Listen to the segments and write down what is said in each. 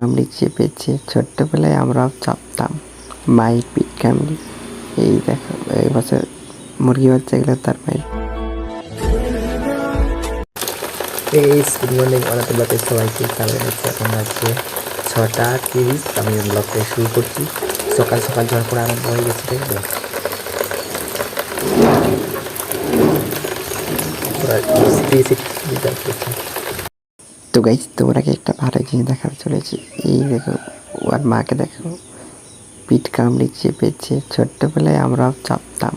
কামড়ি চেপেছে ছোট্টবেলায় আমরাও চাপতাম। মায়ের পিঠ কামড়ি এই দেখো, এই বছর মুরগি বাচ্চাগুলো তার মায়ের। এই গুড মর্নিং অনাথ ব্লকে সবাইকে কালকে হচ্ছে এখন বাজছে ছটা তিরিশ। আমি ব্লগটা শুরু করছি। সকাল সকাল যাওয়ার পর আরম্ভ হয়ে গেছে দেখবে করছে? তো গাইজ তোমরাকে একটা ভালো জিনিস দেখার চলেছি। এই দেখো, ওর মাকে দেখো। পিঠ কামড়ি চেপেছে। ছোট্টবেলায় আমরাও চাপতাম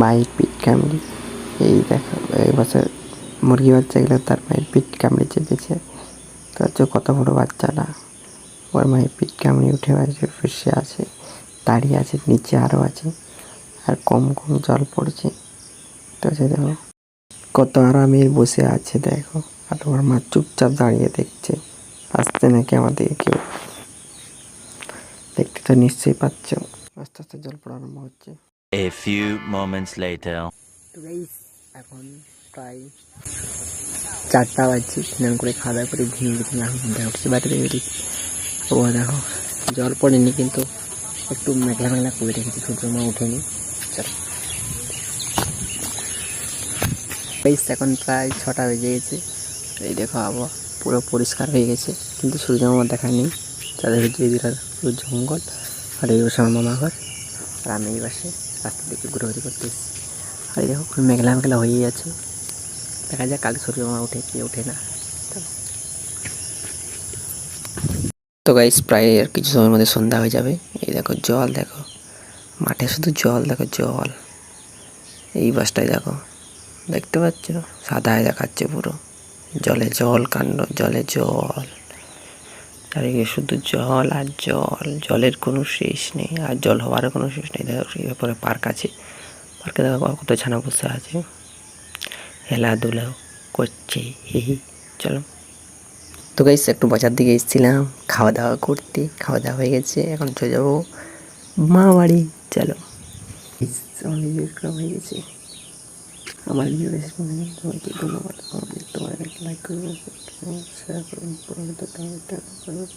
মায়ের পিঠ কামড়ি। এই দেখো, এই বছর মুরগি বাচ্চাগুলো তার মায়ের পিঠ কামড়ি চেপেছে। তো হচ্ছে কত বড় বাচ্চাটা ওর মায়ের পিঠ কামড়ি উঠে আছে বসে আছে, দাঁড়িয়ে আছে, নিচে আরও আছে, আর কম কম জল পড়ছে। তো সে দেখো, কত আরামের বসে আছে, দেখো। আর তোমার মা চুপচাপ দাঁড়িয়ে দেখছে। আসতে নাকি আমাদের কেউ? দেখতে তো নিশ্চয়ই পাচ্ছ। আস্তে আস্তে জল পড়া আরম্ভ হচ্ছে। A few moments later. তো গাইস এখন প্রায় চারটা বাজছে। স্নান করে খাওয়া দাওয়া করে ঘুমিয়ে গেছি। এখন ঘুমটা উঠছে বাড়িতে বেরিয়েছি ও দেখো জল পড়েনি কিন্তু একটু মেঘলা মেঘলা করে রেখেছি। সূর্য মা উঠেনি চলো। এখন প্রায় ছটা বেজে গেছে। এই দেখো আবহাওয়া পুরো পরিষ্কার হয়ে গেছে, কিন্তু সূর্য মামা দেখা নেই তাদের হচ্ছে এদিকে পুরো জঙ্গল আর এই বসে আমার মামা ঘর। আর আমি এই পাশে রাস্তা দিকে ঘুরোঘুরি করতে এসেছি। আর এই দেখো খুব মেঘলা মেঘলা হয়েই আছে। দেখা যাক কাল সূর্য মামা উঠে কি ওঠে না। তো গাইস প্রায় আর কিছু সময়ের মধ্যে সন্ধ্যা হয়ে যাবে। এই দেখো জল, দেখো মাঠে শুধু জল, দেখো জল। এই বাসটায় দেখো, দেখতে পাচ্ছ? সাদায় দেখাচ্ছে পুরো। জলে জল, কাণ্ড জলে জল। চারিদিকে শুধু জল আর জল। জলের কোনো শেষ নেই, আর জল হওয়ারও কোনো শেষ নেই। দেখো এরপরে পার্ক আছে। পার্কে দেখো কত ছানা বসে আছে। খেলাধুলা করছে, হি হি। চলো। তো গাইস একটু বাজার দিকে এসেছিলাম। খাওয়া দাওয়া করতে, খাওয়া দাওয়া হয়ে গেছে। এখন চলে যাব মা বাড়ি চলো করা হয়ে গেছে আমার ধন্যবাদ। তোমার like group, several, the